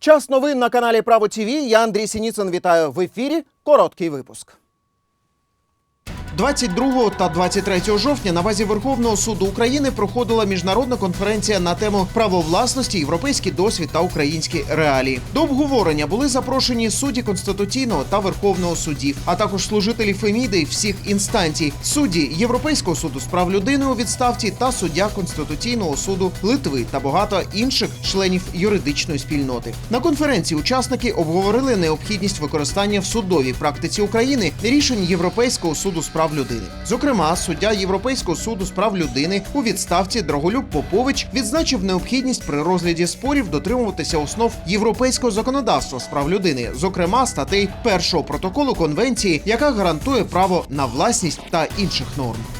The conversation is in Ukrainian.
Час новин на каналі Право Тіві. Я Андрій Сініцин. Вітаю в ефірі. Короткий випуск. 22 та 23 жовтня на базі Верховного суду України проходила міжнародна конференція на тему право власності, європейський досвід та українські реалії. До обговорення були запрошені судді конституційного та верховного судів, а також служителі Феміди всіх інстанцій, судді Європейського суду з прав людини у відставці та суддя конституційного суду Литви та багато інших членів юридичної спільноти. На конференції учасники обговорили необхідність використання в судовій практиці України рішень Європейського суду з прав людини. Зокрема, суддя Європейського суду з прав людини у відставці Драголюб Попович відзначив необхідність при розгляді спорів дотримуватися основ європейського законодавства з прав людини, зокрема статей першого протоколу конвенції, яка гарантує право на власність та інших норм.